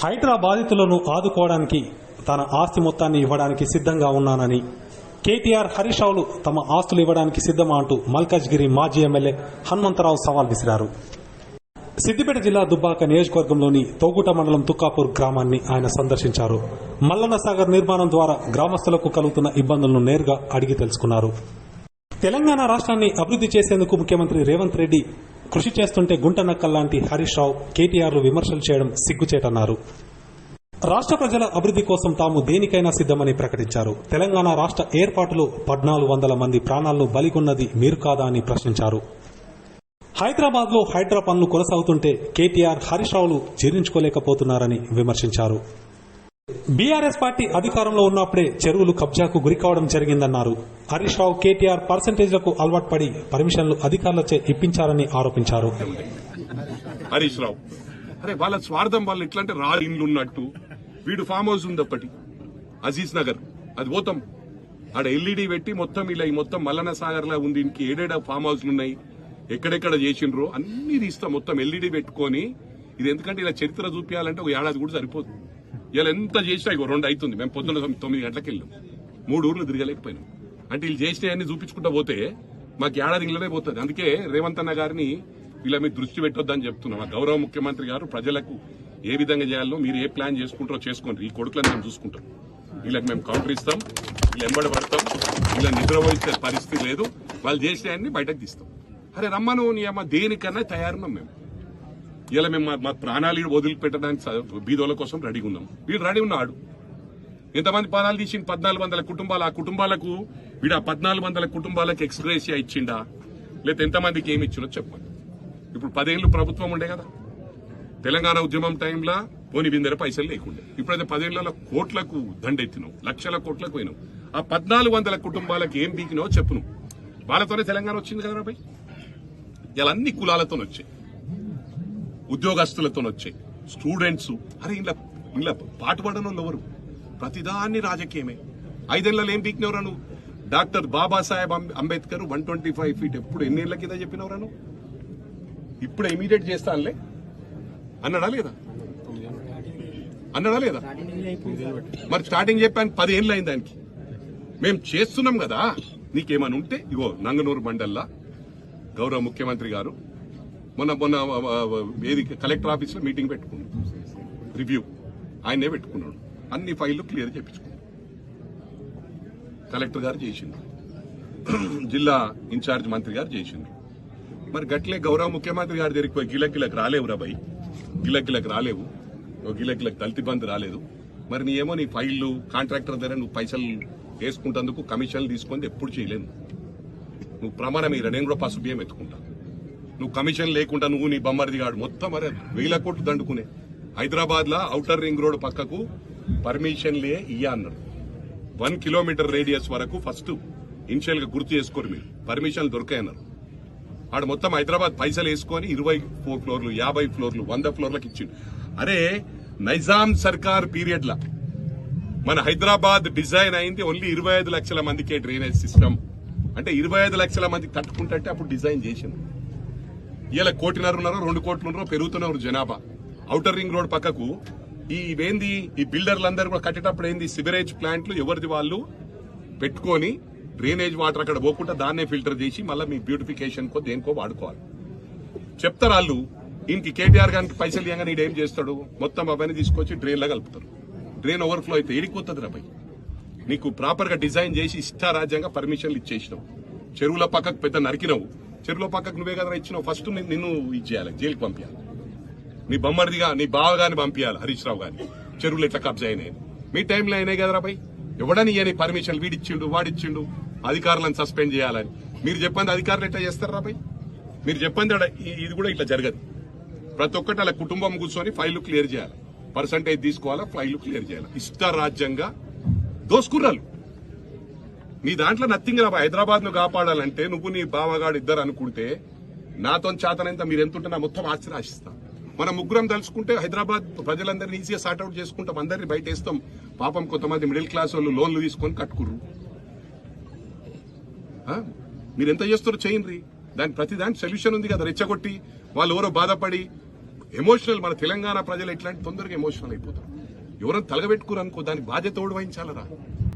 హైడ్రా బాధితులను ఆదుకోవడానికి తన ఆస్తి మొత్తాన్ని ఇవ్వడానికి సిద్ధంగా ఉన్నానని కేటీఆర్ హరీష్ రావులు తమ ఆస్తులు ఇవ్వడానికి సిద్ధమా అంటూ మల్కాజ్గిరి మాజీ ఎమ్మెల్యే హనుమంతరావు సవాల్ విసిరారు. సిద్దిపేట జిల్లా దుబ్బాక నియోజకవర్గంలోని తోగుట మండలం తుక్కాపూర్ గ్రామాన్ని ఆయన సందర్శించారు. మల్లన్న సాగర్ నిర్మాణం ద్వారా గ్రామస్తులకు కలుగుతున్న ఇబ్బందులను నేరుగా అడిగి తెలుసుకున్నారు. తెలంగాణ రాష్ట్రాన్ని అభివృద్ది చేసేందుకు ముఖ్యమంత్రి రేవంత్ రెడ్డి కృషి చేస్తుంటే గుంట నక్కల్లాంటి హరీష్ రావు కేటీఆర్లు విమర్శలు చేయడం సిగ్గుచేటన్నారు. రాష్ట్ర ప్రజల అభివృద్ది కోసం తాము దేనికైనా సిద్దమని ప్రకటించారు. తెలంగాణ రాష్ట్ర ఏర్పాటులో పద్నాలుగు వందల మంది ప్రాణాలను బలిగొన్నది మీరు కాదా అని ప్రశ్నించారు. హైదరాబాద్లో హైడ్రా పనులు కొనసాగుతుంటే కేటీఆర్ హరీష్ రావులు జీర్ణించుకోలేకపోతున్నారని విమర్శించారు. బీఆర్ఎస్ పార్టీ అధికారంలో ఉన్నప్పుడే చెరువులు కబ్జాకు గురికావడం జరిగిందన్నారు. హరీష్ రావు కేటీఆర్ పర్సంటేజ్లకు అలవాటు పడి పర్మిషన్లు అధికారులచే ఇప్పించారని ఆరోపించారు. హరీష్ రావు. అరే వాళ్ళ స్వార్థం వాళ్ళు ఎట్లా అంటే రా ఇండ్లు ఉన్నట్టు వీడు ఫామ్ హౌస్ ఉంది అప్పటి అజీజ్ నగర్. అది పోతాం. ఆడ ఎల్ఈడి పెట్టి మొత్తం ఇలా మొత్తం మల్లన సాగర్ లా ఉంది ఇంక ఏడేడ ఫామ్ హౌస్లు ఉన్నాయి ఎక్కడెక్కడ చేసిండ్రు అన్ని తీస్తాం. మొత్తం ఎల్ఈడి పెట్టుకొని ఇది ఎందుకంటే ఇలా చరిత్ర చూపించాలంటే ఒక ఏడాది కూడా సరిపోతుంది ఇలా ఎంత చేసినా ఇగో రెండు అవుతుంది మేము పొద్దున్న తొమ్మిది- తొమ్మిది గంటలకు వెళ్ళాం. మూడు ఊర్లు తిరగలేకపోయినాం. అంటే వీళ్ళు చేసినవన్నీ చూపించుకుంటా పోతే మాకు ఏడాది ఇళ్ళనే పోతుంది. అందుకే రేవంత్ అన్న గారిని వీళ్ళ మీద దృష్టి పెట్టొద్దని చెప్తున్నాం. మా గౌరవ ముఖ్యమంత్రి గారు ప్రజలకు ఏ విధంగా చేయాలో మీరు ఏ ప్లాన్ చేసుకుంటారో చేసుకోండి. ఈ కొడుకులను మేము చూసుకుంటాం. వీళ్ళకి మేము కౌంటర్ ఇస్తాం. వీళ్ళు ఎంబడి పడతాం. వీళ్ళ నిద్రపోయించే పరిస్థితి లేదు. వాళ్ళు చేసినవన్నీ బయటకు తీస్తాం. అరే రమ్మను నీ అమ్మ దేనికన్నా తయారున్నాం మేము. ఇలా మేము మా- ప్రాణాలు వదిలిపెట్టడానికి బీదోల కోసం రెడీగా ఉన్నాం. వీడు రెడీ ఉన్నాడు. ఎంతమంది ప్రాణాలు తీసి పద్నాలుగు వందల కుటుంబాలు. ఆ కుటుంబాలకు వీడు ఆ పద్నాలుగు వందల కుటుంబాలకు ఎక్స్గ్రేసియా ఇచ్చిండా? లేకపోతే ఎంతమందికి ఏమి ఇచ్చినో చెప్పండి ఇప్పుడు పదేళ్ళు ప్రభుత్వం ఉండే కదా. తెలంగాణ ఉద్యమం టైంలో పోని బిందెర పైసలు లేకుండే. ఇప్పుడైతే పదేళ్ళలో కోట్లకు దండెత్తినావు లక్షల కోట్లకు పోయినావు ఆ పద్నాలుగు వందల కుటుంబాలకు ఏం బీకినావో చెప్పును వాళ్ళతోనే తెలంగాణ వచ్చింది కదా రాబాయ్ ఇలా అన్ని కులాలతో వచ్చాయి. ఉద్యోగస్తులతో వచ్చాయి స్టూడెంట్స్. అరే ఇలా ఇలా పాటుపడని వాళ్ళు ఎవరు? ప్రతిదాన్ని రాజకీయమే. ఐదేళ్ళలో ఏం పీకినవరా నువ్వు? Doctor Babasaheb Ambe- Ambedkar one twenty five feet ఎప్పుడు ఎన్నేళ్ళ కింద చెప్పినవరా నువ్వు? ఇప్పుడు ఇమీడియట్ చేస్తానులే. అన్నాడా లేదా? అన్నాడా లేదా? మరి స్టార్టింగ్ చెప్పాను పదేళ్ళు అయింది దానికి. మేము చేస్తున్నాం కదా. నీకేమని ఉంటే ఇగో నంగనూరు మండల్లా గౌరవ ముఖ్యమంత్రి గారు మొన్న మొన్న ఏది కలెక్టర్ ఆఫీస్లో మీటింగ్ పెట్టుకున్నాడు. రివ్యూ. ఆయనే పెట్టుకున్నాడు. అన్ని ఫైళ్ళు క్లియర్ చేపించుకున్నాడు. కలెక్టర్ గారు చేసిండు జిల్లా ఇన్ఛార్జ్ మంత్రి గారు చేసిండు మరి గట్లే గౌరవ ముఖ్యమంత్రి గారి దగ్గరికి పోయి గిలక్ గిలక్ రాలేవు రా భయ్ గిలక్ గిలక్ రాలేవు. ఓ గిలక్ గిలక్ దళిత రాలేదు. మరి నీ ఏమో నీ ఫైళ్ళు కాంట్రాక్టర్ దగ్గర నువ్వు పైసలు వేసుకుంటందుకు కమిషన్లు తీసుకొని ఎప్పుడు చేయలేను. నువ్వు ప్రమాణం ఇరా నేను కూడా పసుపు బియ్యం ఎత్తుకుంటా. నువ్వు కమిషన్ లేకుండా నువ్వు నీ బొమ్మరిదిగాడు మొత్తం అరే వేల కోట్లు దండుకునే. హైదరాబాద్ లా ఔటర్ రింగ్ రోడ్ పక్కకు పర్మిషన్లే ఇయ్యా అన్నాడు. వన్ కిలోమీటర్ రేడియస్ వరకు ఫస్ట్ ఇనిషియల్గా గుర్తు చేసుకోరు మీరు. పర్మిషన్లు దొరికాయన్నారు. ఆడ మొత్తం హైదరాబాద్ పైసలు వేసుకొని ఇరవై ఫోర్ ఫ్లోర్లు యాభై ఫ్లోర్లు వంద ఫ్లోర్లకు ఇచ్చిండు. అరే నైజాం సర్కార్ పీరియడ్ లా మన హైదరాబాద్ డిజైన్ అయింది ఓన్లీ ఇరవై ఐదు లక్షల మందికే డ్రైనేజ్ సిస్టమ్. అంటే ఇరవై ఐదు లక్షల మందికి తట్టుకుంటే అప్పుడు డిజైన్ చేసింది ఇలా కోటిన్నర ఉన్నారో రెండు కోట్లు ఉన్నారో పెరుగుతున్నారు జనాభా. ఔటర్ రింగ్ రోడ్ పక్కకు ఈ ఇవేంది? ఈ బిల్డర్లందరూ కూడా కట్టేటప్పుడు ఏంది? సివరేజ్ ప్లాంట్లు ఎవరిది వాళ్ళు? పెట్టుకొని డ్రైనేజ్ వాటర్ అక్కడ పోకుండా దాన్నే ఫిల్టర్ చేసి మళ్ళీ మీ బ్యూటిఫికేషన్ కో దేనికో వాడుకోవాలి. చెప్తారు వాళ్ళు ఈయనకి కేటీఆర్ గారికి పైసలు ఇవ్వగానే ఈడు ఏం చేస్తాడు? మొత్తం అవన్నీ తీసుకొచ్చి డ్రైన్లో కలుపుతారు. డ్రైన్ ఓవర్ఫ్లో అయితే ఏడిపోతుంది రా భయ్ నీకు ప్రాపర్గా డిజైన్ చేసి ఇష్టారాజ్యంగా పర్మిషన్లు ఇచ్చేసినావు. చెరువుల పక్కకు పెద్ద నరికినవు. చెరువులో పక్కకు నువ్వే కదా ఇచ్చినావు. ఫస్ట్ నిన్ను ఇచ్చేయాలి జైలుకి పంపించాలి నీ బొమ్మడిదిగా నీ బావగాని పంపించాలి హరీష్ రావు గారిని. చెరువులు ఇట్లా కబ్జా అయినాయి. మీ టైంలో అయినాయి కదరా పై ఎవడని ఇయ్యని పర్మిషన్ వీడిచ్చిండు వాడిచ్చిండు? అధికారులను సస్పెండ్ చేయాలని. మీరు చెప్పండి అధికారులు ఎట్లా చేస్తారా పై మీరు చెప్పండి ఇది కూడా ఇట్లా జరగదు. ప్రతి ఒక్కటి అలా కుటుంబం కూర్చొని ఫైల్ క్లియర్ చేయాలి. పర్సంటేజ్ తీసుకోవాలా ఫైల్ క్లియర్ చేయాలి. ఇష్టారాజ్యంగా దోసుకుర్రాలు నీ దాంట్లో నథింగ్ రా హైదరాబాద్ను కాపాడాలంటే నువ్వు నీ బావగాడు ఇద్దరు అనుకుంటే నాతో చేతనంత మీరు ఎంతుంటే నా మొత్తం ఆస్తి రాసిస్తా. మనం ముగ్గురం తలుచుకుంటే హైదరాబాద్ ప్రజలందరినీ ఈజీగా సార్ట్అవుట్ చేసుకుంటాం. అందరినీ బయట వేస్తాం పాపం కొంతమంది మిడిల్ క్లాస్ వాళ్ళు లోన్లు తీసుకొని కట్టుకుర్రు. మీరు ఎంత చేస్తారో చేయండి. దాని ప్రతి దానికి సొల్యూషన్ ఉంది కదా. రెచ్చగొట్టి వాళ్ళు ఎవరో బాధపడి ఎమోషనల్ మన తెలంగాణ ప్రజలు ఎట్లాంటి తొందరగా ఎమోషనల్ అయిపోతారు. ఎవరైనా తలగబెట్టుకురు అనుకో దానికి బాధ్యత ఓడి వహించాలరా?